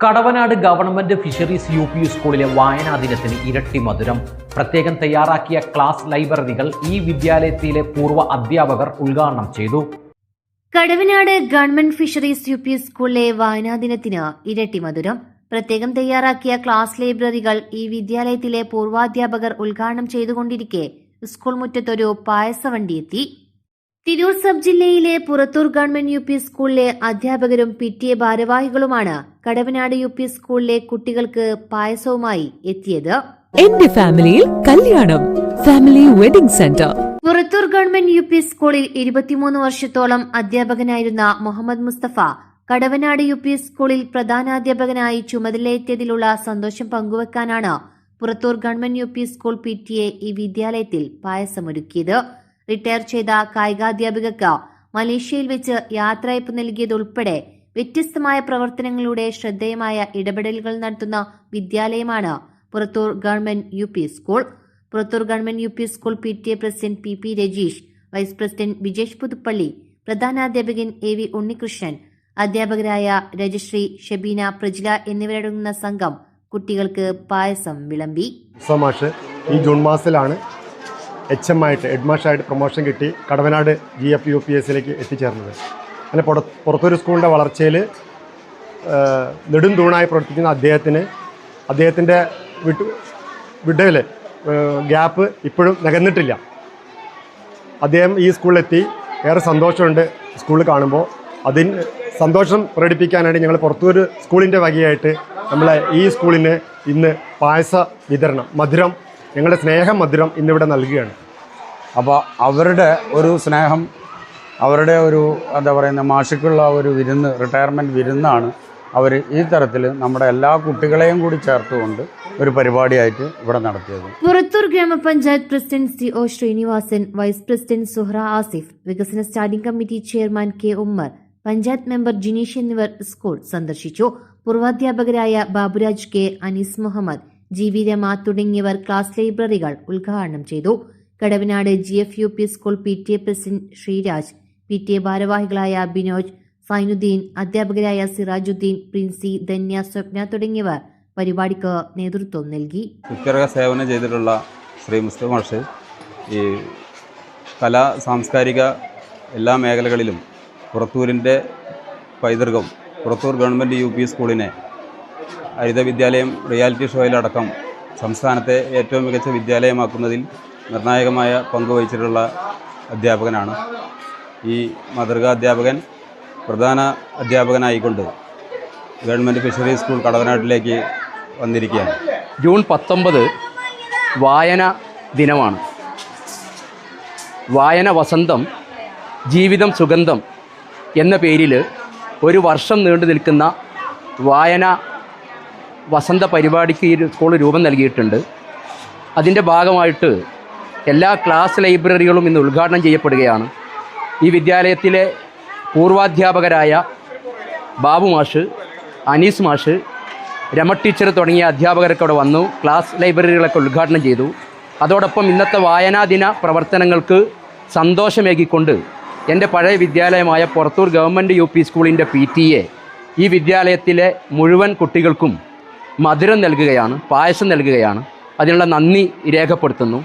Kadavanad government fisheries U P സ്കൂളിലെ വായനാ ദിനത്തിന് ഇരട്ടി മധുരം. പ്രത്യേകം തയ്യാറാക്കിയ ക്ലാസ് ലൈബ്രറികൾ ഈ വിദ്യാലയത്തിലെ പൂർവ അധ്യാപകർ ഉദ്ഘാടനം ചെയ്തു. Kadavanad government fisheries U P സ്കൂളിലെ വായനാ ദിനത്തിന് ഇരട്ടി മധുരം. പ്രത്യേകം തയ്യാറാക്കിയ ക്ലാസ് ലൈബ്രറികൾ ഈ വിദ്യാലയത്തിലെ പൂർവാധ്യാപകർ ഉദ്ഘാടനം ചെയ്തുകൊണ്ടിരിക്കെ സ്കൂൾ മുറ്റത്തൊരു പായസവണ്ടി എത്തി തിരൂർ സബ് ജില്ലയിലെ പുറത്തൂർ ഗവൺമെന്റ് യു പി സ്കൂളിലെ അധ്യാപകരും പി ടി എ ഭാരവാഹികളുമാണ് കടവനാട് യു പി സ്കൂളിലെ കുട്ടികൾക്ക് പായസവുമായി എത്തിയത്. എന്റെ ഫാമിലിയിൽ കല്യാണം. Family wedding centre. Purathur government U P സ്കൂളിൽ ഇരുപത്തിമൂന്ന് വർഷത്തോളം അധ്യാപകനായിരുന്ന മുഹമ്മദ് മുസ്തഫ കടവനാട് യു പി സ്കൂളിൽ പ്രധാനാധ്യാപകനായി ചുമതലയേറ്റതിലുള്ള സന്തോഷം പങ്കുവെക്കാനാണ് Purathur government U P school P T A ഈ വിദ്യാലയത്തിൽ പായസമൊരുക്കിയത്. റിട്ടയർ ചെയ്ത കായികാധ്യാപികക്ക് മലേഷ്യയിൽ വെച്ച് യാത്രയപ്പ് നൽകിയതുൾപ്പെടെ വ്യത്യസ്തമായ പ്രവർത്തനങ്ങളുടെ ശ്രദ്ധേയമായ ഇടപെടലുകൾ നടത്തുന്ന വിദ്യാലയമാണ് Purathur government U P school. Purathur government U P school P T A president P P Rajeesh vice president Vijesh Puthuppally പ്രധാനാധ്യാപകൻ A V Unnikrishnan അധ്യാപകരായ രജശ്രീ ഷബീന പ്രജില എന്നിവരടങ്ങുന്ന സംഘം കുട്ടികൾക്ക് പായസം വിളമ്പി. ഈ ജൂൺ മാസത്തിലാണ് എച്ച് എം ആയിട്ട് ഹെഡ് മാഷായിട്ട് പ്രൊമോഷൻ കിട്ടി Kadavanad G F U P എസിലേക്ക് എത്തിച്ചേർന്നത്. അങ്ങനെ പുറ പുറത്തൊരു സ്കൂളിന്റെ വളർച്ചയിൽ നെടും തൂണായി പ്രവർത്തിക്കുന്ന അദ്ദേഹത്തിന് അദ്ദേഹത്തിന്റെ വിട്ടു വിടവിൽ ഗ്യാപ്പ് ഇപ്പോഴും നികന്നിട്ടില്ല. അദ്ദേഹം ഈ സ്കൂളിലെത്തി ഏറെ സന്തോഷമുണ്ട് സ്കൂളിൽ കാണുമ്പോൾ. അതിന് സന്തോഷം പ്രകടിപ്പിക്കാനായിട്ട് ഞങ്ങൾ പുറത്തൊരു സ്കൂളിന്റെ വകയായിട്ട് നമ്മളെ ഈ സ്കൂളിന് ഇന്ന് പായസ വിതരണം മധുരം ഞങ്ങളുടെ സ്നേഹം മധുരം ഇന്നിവിടെ നൽകുകയാണ്. അപ്പോൾ അവരുടെ ഒരു സ്നേഹം അവരുടെ ഒരു എന്താ പറയുന്ന മാഷിക്കുള്ള ഒരു വിരുന്ന് റിട്ടയർമെന്റ് വിരുന്നാണ് അവർ ഈ തരത്തിൽ നമ്മുടെ എല്ലാ കുട്ടികളെയും കൂടി ചേർത്തുകൊണ്ട് ഒരു പരിപാടിയായിട്ട് ഇവിടെ നടത്തിയത്. പുറത്തൂർ ഗ്രാമപഞ്ചായത്ത് president C O Sreenivasan vice president Suhra Asif വികസന standing committee chairman K Ummer panchayat member Jineesh എന്നിവർ സ്കൂൾ സന്ദർശിച്ചു. പൂർവാധ്യാപകരായ Baburaj K Anees Muhammad G V Rama തുടങ്ങിയവർ ക്ലാസ് ലൈബ്രറികൾ ഉദ്ഘാടനം ചെയ്തു. Kadavanad G F U P school P T A president Sreeraj P T A ഭാരവാഹികളായ ബിനോജ് സൈനുദ്ദീൻ അധ്യാപകരായ സിറാജുദ്ദീൻ പ്രിൻസി ധന്യ സ്വപ്ന തുടങ്ങിയവർ പരിപാടിക്ക് നേതൃത്വം നൽകി. ഉത്തരക സേവനം ചെയ്തിട്ടുള്ള ശ്രീ മുസ്ലിം മാഷ് ഈ കലാ സാംസ്കാരിക എല്ലാ മേഖലകളിലും പുറത്തൂരിന്റെ പൈതൃകം പുറത്തൂർ ഗവൺമെന്റ് യു പി സ്കൂളിനെ ഹരിത വിദ്യാലയം റിയാലിറ്റി ഷോയിലടക്കം സംസ്ഥാനത്തെ ഏറ്റവും മികച്ച വിദ്യാലയമാക്കുന്നതിൽ നിർണായകമായ പങ്ക് വഹിച്ചിട്ടുള്ള അധ്യാപകനാണ്. ഈ മാതൃകാ അധ്യാപകൻ പ്രധാന അധ്യാപകനായിക്കൊണ്ട് ഗവൺമെന്റ് ഫിഷറീസ് സ്കൂൾ കടവനാട്ടിലേക്ക് വന്നിരിക്കുകയാണ്. ജൂൺ പത്തൊമ്പത് വായന ദിനമാണ്. വായന വസന്തം ജീവിതം സുഗന്ധം എന്ന പേരിൽ ഒരു വർഷം നീണ്ടു നിൽക്കുന്ന വായന വസന്ത പരിപാടിക്ക് ഈ സ്കൂൾ രൂപം നൽകിയിട്ടുണ്ട്. അതിന്റെ ഭാഗമായിട്ട് എല്ലാ ക്ലാസ് ലൈബ്രറികളും ഇന്ന് ഉദ്ഘാടനം ചെയ്യപ്പെടുകയാണ്. ഈ വിദ്യാലയത്തിലെ പൂർവാധ്യാപകരായ ബാബു മാഷ് അനീസ് മാഷ് രമ ടീച്ചർ തുടങ്ങിയ അധ്യാപകരൊക്കെ അവിടെ വന്നു. ക്ലാസ് ലൈബ്രറികളൊക്കെ ഉദ്ഘാടനം ചെയ്തു. അതോടൊപ്പം ഇന്നത്തെ വായനാദിന പ്രവർത്തനങ്ങൾക്ക് സന്തോഷമേകിക്കൊണ്ട് എന്റെ പഴയ വിദ്യാലയമായ പുറത്തൂർ ഗവൺമെന്റ് യു പി സ്കൂളിന്റെ പി ടി എ ഈ വിദ്യാലയത്തിലെ മുഴുവൻ കുട്ടികൾക്കും മധുരം നൽകുകയാണ് പായസം നൽകുകയാണ്. അതിനുള്ള നന്ദി രേഖപ്പെടുത്തുന്നു.